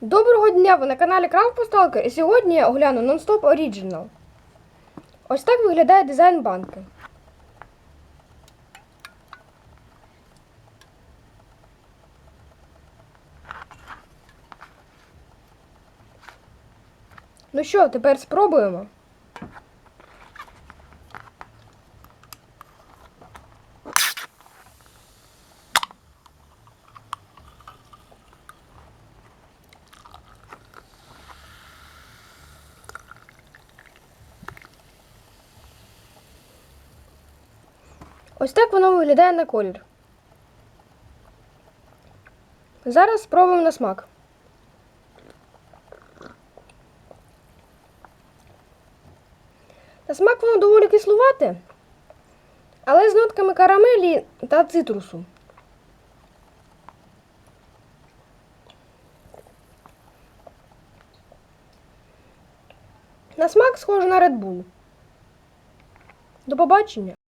Доброго дня! Ви на каналі Крафт Посталка і сьогодні я огляну Non-Stop Original. Ось так виглядає дизайн банки. Ну що, тепер спробуємо. Ось так воно виглядає на колір. Зараз спробуємо на смак. На смак воно доволі кислувате, але з нотками карамелі та цитрусу. На смак схоже на Red Bull. До побачення!